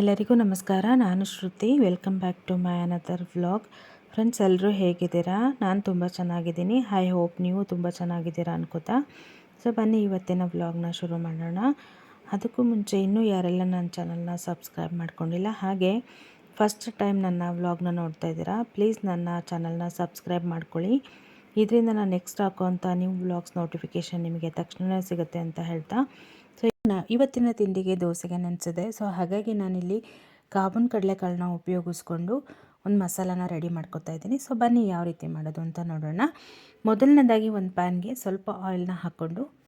ಎಲ್ಲರಿಗೂ ನಮಸ್ಕಾರ, ನಾನು Shruti. Welcome back to my another vlog friends ಎಲ್ಲರೂ ಹೇಗಿದ್ದೀರಾ? ನಾನು ತುಂಬ ಚೆನ್ನಾಗಿದ್ದೀನಿ. ಐ ಹೋಪ್ ನೀವು ತುಂಬ ಚೆನ್ನಾಗಿದ್ದೀರಾ ಅನ್ಕೋತಾ. ಸೊ ಬನ್ನಿ, ಇವತ್ತಿನ ವ್ಲಾಗ್ನ ಶುರು ಮಾಡೋಣ. ಅದಕ್ಕೂ ಮುಂಚೆ ಇನ್ನೂ ಯಾರೆಲ್ಲ ನನ್ನ ಚಾನಲ್ನ ಸಬ್ಸ್ಕ್ರೈಬ್ ಮಾಡ್ಕೊಂಡಿಲ್ಲ, ಹಾಗೆ ಫಸ್ಟ್ ಟೈಮ್ ನನ್ನ ವ್ಲಾಗ್ನ ನೋಡ್ತಾ ಇದ್ದೀರಾ ಪ್ಲೀಸ್ ನನ್ನ ಚಾನಲ್ನ ಸಬ್ಸ್ಕ್ರೈಬ್ ಮಾಡ್ಕೊಳ್ಳಿ. ಇದರಿಂದ ನಾನು ನೆಕ್ಸ್ಟ್ ಹಾಕುವಂಥ ನ್ಯೂ ವ್ಲಾಗ್ಸ್ ನೋಟಿಫಿಕೇಷನ್ ನಿಮಗೆ ತಕ್ಷಣವೇ ಸಿಗುತ್ತೆ ಅಂತ ಹೇಳ್ತಾ. ಇವತ್ತಿನ ತಿಂಡಿಗೆ ದೋಸೆಗೆ ನೆನೆಸಿದೆ. ಸೊ ಹಾಗಾಗಿ ನಾನಿಲ್ಲಿ ಕಾಬೂನ್ ಕಡಲೆಕಾಳನ್ನ ಉಪಯೋಗಿಸ್ಕೊಂಡು ಒಂದು ಮಸಾಲಾನ ರೆಡಿ ಮಾಡ್ಕೊತಾ ಇದ್ದೀನಿ. ಸೊ ಬನ್ನಿ ಯಾವ ರೀತಿ ಮಾಡೋದು ಅಂತ ನೋಡೋಣ. ಮೊದಲನೇದಾಗಿ ಒಂದು ಪ್ಯಾನ್ಗೆ ಸ್ವಲ್ಪ ಆಯಿಲ್ನ ಹಾಕ್ಕೊಂಡು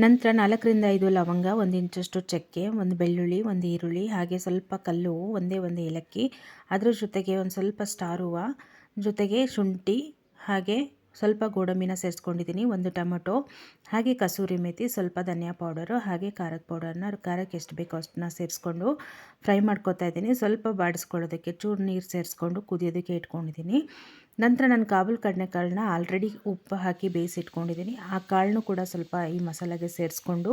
ನಂತರ ನಾಲ್ಕರಿಂದ ಐದು ಲವಂಗ, ಒಂದು ಇಂಚಷ್ಟು ಚಕ್ಕೆ, ಒಂದು ಬೆಳ್ಳುಳ್ಳಿ, ಒಂದು ಈರುಳ್ಳಿ, ಹಾಗೆ ಸ್ವಲ್ಪ ಕಲ್ಲು, ಒಂದೇ ಒಂದು ಏಲಕ್ಕಿ, ಅದರ ಜೊತೆಗೆ ಒಂದು ಸ್ವಲ್ಪ ಸ್ಟಾರ್ ಹೂವು, ಜೊತೆಗೆ ಶುಂಠಿ, ಹಾಗೆ ಸ್ವಲ್ಪ ಗೋಡಂಬಿನ ಸೇರಿಸ್ಕೊಂಡಿದ್ದೀನಿ, ಒಂದು ಟೊಮೊಟೊ, ಹಾಗೆ ಕಸೂರಿ ಮೇಥಿ ಸ್ವಲ್ಪ ಧನಿಯಾ ಪೌಡರು, ಹಾಗೆ ಖಾರದ ಪೌಡರ್ನ ಖಾರಕ್ಕೆ ಎಷ್ಟು ಬೇಕೋ ಅಷ್ಟನ್ನ ಸೇರಿಸ್ಕೊಂಡು ಫ್ರೈ ಮಾಡ್ಕೊತಾ ಇದ್ದೀನಿ. ಸ್ವಲ್ಪ ಬಾಡಿಸ್ಕೊಳ್ಳೋದಕ್ಕೆ ಚೂರು ನೀರು ಸೇರಿಸ್ಕೊಂಡು ಕುದಿಯೋದಕ್ಕೆ ಇಟ್ಕೊಂಡಿದ್ದೀನಿ. ನಂತರ ನಾನು ಕಾಬೂಲ್ ಕಡಲೆಕಾಳನ್ನ ಆಲ್ರೆಡಿ ಉಪ್ಪು ಹಾಕಿ ಬೇಯಿಸಿಟ್ಕೊಂಡಿದ್ದೀನಿ. ಆ ಕಾಳನ್ನು ಕೂಡ ಸ್ವಲ್ಪ ಈ ಮಸಾಲೆಗೆ ಸೇರಿಸ್ಕೊಂಡು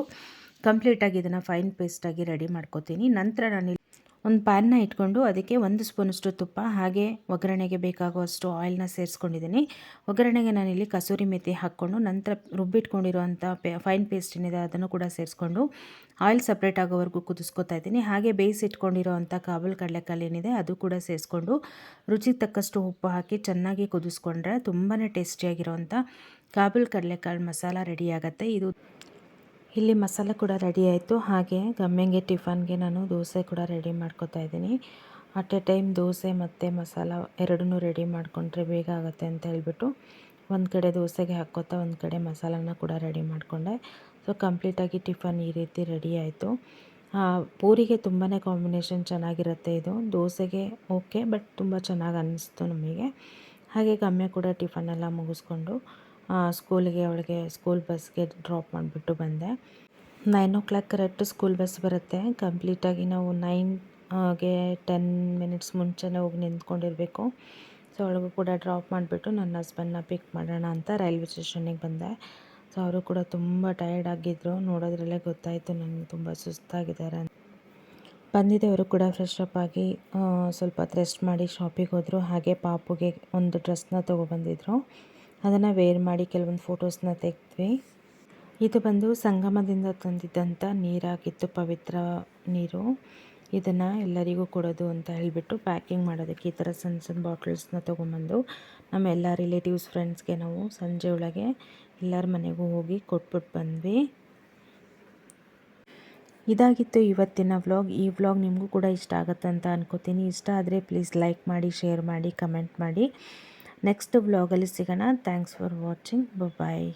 ಕಂಪ್ಲೀಟಾಗಿ ಇದನ್ನು ಫೈನ್ ಪೇಸ್ಟಾಗಿ ರೆಡಿ ಮಾಡ್ಕೋತೀನಿ. ನಂತರ ನಾನು ಒಂದು ಪ್ಯಾನ್ನ ಇಟ್ಕೊಂಡು ಅದಕ್ಕೆ ಒಂದು ಸ್ಪೂನಷ್ಟು ತುಪ್ಪ, ಹಾಗೆ ಒಗ್ಗರಣೆಗೆ ಬೇಕಾಗುವಷ್ಟು ಆಯಿಲ್ನ ಸೇರಿಸ್ಕೊಂಡಿದ್ದೀನಿ. ಒಗ್ಗರಣೆಗೆ ನಾನಿಲ್ಲಿ ಕಸೂರಿ ಮೆಥಿ ಹಾಕ್ಕೊಂಡು ನಂತರ ರುಬ್ಬಿಟ್ಕೊಂಡಿರುವಂಥ ಪೇ ಫೈನ್ ಪೇಸ್ಟ್ ಏನಿದೆ ಅದನ್ನು ಕೂಡ ಸೇರಿಸ್ಕೊಂಡು ಆಯಿಲ್ ಸಪ್ರೇಟ್ ಆಗೋವರೆಗೂ ಕುದಿಸ್ಕೊತಾ ಇದ್ದೀನಿ. ಹಾಗೆ ಬೇಯಿಸಿಟ್ಕೊಂಡಿರೋವಂಥ ಕಾಬೂಲ್ ಕಡಲೆಕಾಳು ಏನಿದೆ ಅದು ಕೂಡ ಸೇರಿಸ್ಕೊಂಡು ರುಚಿಗೆ ತಕ್ಕಷ್ಟು ಉಪ್ಪು ಹಾಕಿ ಚೆನ್ನಾಗಿ ಕುದಿಸ್ಕೊಂಡ್ರೆ ತುಂಬಾ ಟೇಸ್ಟಿಯಾಗಿರೋವಂಥ ಕಾಬೂಲ್ ಕಡಲೆಕಾಳು ಮಸಾಲ ರೆಡಿ ಆಗುತ್ತೆ. ಇದು ಇಲ್ಲಿ ಮಸಾಲೆ ಕೂಡ ರೆಡಿ ಆಯಿತು. ಹಾಗೆ ಗಮ್ಮೆಂಗೆ ಟಿಫನ್ಗೆ ನಾನು ದೋಸೆ ಕೂಡ ರೆಡಿ ಮಾಡ್ಕೊತಾ ಇದ್ದೀನಿ. ಅಟ್ ಎ ಟೈಮ್ ದೋಸೆ ಮತ್ತು ಮಸಾಲ ಎರಡನ್ನೂ ರೆಡಿ ಮಾಡಿಕೊಂಡ್ರೆ ಬೇಗ ಆಗುತ್ತೆ ಅಂತ ಹೇಳ್ಬಿಟ್ಟು ಒಂದು ಕಡೆ ದೋಸೆಗೆ ಹಾಕ್ಕೋತಾ ಒಂದು ಕಡೆ ಮಸಾಲನ ಕೂಡ ರೆಡಿ ಮಾಡಿಕೊಂಡೆ. ಸೊ ಕಂಪ್ಲೀಟಾಗಿ ಟಿಫನ್ ಈ ರೀತಿ ರೆಡಿ ಆಯಿತು. ಪೂರಿಗೆ ತುಂಬಾ ಕಾಂಬಿನೇಷನ್ ಚೆನ್ನಾಗಿರುತ್ತೆ ಇದು. ದೋಸೆಗೆ ಓಕೆ, ಬಟ್ ತುಂಬ ಚೆನ್ನಾಗಿ ಅನ್ನಿಸ್ತು ನಮಗೆ. ಹಾಗೆ ಗಮ್ಮೆ ಕೂಡ ಟಿಫನ್ ಎಲ್ಲ ಮುಗಿಸ್ಕೊಂಡು ಸ್ಕೂಲಿಗೆ ಅವಳಿಗೆ ಸ್ಕೂಲ್ ಬಸ್ಗೆ ಡ್ರಾಪ್ ಮಾಡಿಬಿಟ್ಟು ಬಂದೆ. Nine o'clock correct school bus ಬರುತ್ತೆ ಕಂಪ್ಲೀಟಾಗಿ ನಾವು ನೈನ್ಗೆ ಟೆನ್ ಮಿನಿಟ್ಸ್ ಮುಂಚೆನೇ ಹೋಗಿ ನಿಂತ್ಕೊಂಡಿರಬೇಕು. ಸೊ ಅವಳಿಗೂ ಕೂಡ ಡ್ರಾಪ್ ಮಾಡಿಬಿಟ್ಟು ನನ್ನ ಹಸ್ಬೆಂಡ್ನ ಪಿಕ್ ಮಾಡೋಣ ಅಂತ ರೈಲ್ವೆ ಸ್ಟೇಷನಿಗೆ ಬಂದೆ. ಸೊ ಅವರು ಕೂಡ ತುಂಬ ಟಯರ್ಡ್ ಆಗಿದ್ದರು ನೋಡೋದ್ರಲ್ಲೇ ಗೊತ್ತಾಯಿತು ನನಗೆ ತುಂಬ ಸುಸ್ತಾಗಿದ್ದಾರೆ ಬಂದಿದ್ದೆ. ಅವರು ಕೂಡ ಫ್ರೆಶ್ ಅಪ್ ಆಗಿ ಸ್ವಲ್ಪ ರೆಸ್ಟ್ ಮಾಡಿ ಶಾಪಿಗೆ ಹೋದರು. ಹಾಗೆ ಪಾಪುಗೆ ಒಂದು ಡ್ರೆಸ್ನ ತೊಗೊಬಂದಿದ್ರು ಅದನ್ನು ವೇರ್ ಮಾಡಿ ಕೆಲವೊಂದು ಫೋಟೋಸ್ನ ತೆಗೆದ್ವಿ. ಇದು ಬಂದು ಸಂಗಮದಿಂದ ತಂದಿದ್ದಂಥ ನೀರಾಗಿತ್ತು ಪವಿತ್ರ ನೀರು. ಇದನ್ನು ಎಲ್ಲರಿಗೂ ಕೊಡೋದು ಅಂತ ಹೇಳಿಬಿಟ್ಟು ಪ್ಯಾಕಿಂಗ್ ಮಾಡೋದಕ್ಕೆ ಈ ಥರ ಸಣ್ಣ ಸಣ್ಣ ಬಾಟಲ್ಸ್ನ ತೊಗೊಂಬಂದು ನಮ್ಮ ಎಲ್ಲ ರಿಲೇಟಿವ್ಸ್ ಫ್ರೆಂಡ್ಸ್ಗೆ ನಾವು ಸಂಜೆ ಒಳಗೆ ಎಲ್ಲರ ಮನೆಗೂ ಹೋಗಿ ಕೊಟ್ಬಿಟ್ಟು ಬಂದ್ವಿ. ಇದಾಗಿತ್ತು ಇವತ್ತಿನ ವ್ಲಾಗ್ ಈ ವ್ಲಾಗ್ ನಿಮಗೂ ಕೂಡ ಇಷ್ಟ ಆಗುತ್ತೆ ಅಂತ ಅನ್ಕೋತೀನಿ. ಇಷ್ಟ ಆದರೆ ಪ್ಲೀಸ್ ಲೈಕ್ ಮಾಡಿ ಶೇರ್ ಮಾಡಿ ಕಮೆಂಟ್ ಮಾಡಿ. ನೆಕ್ಸ್ಟ್ ವ್ಲಾಗಲ್ಲಿ ಸಿಗೋಣ. Thanks for watching bye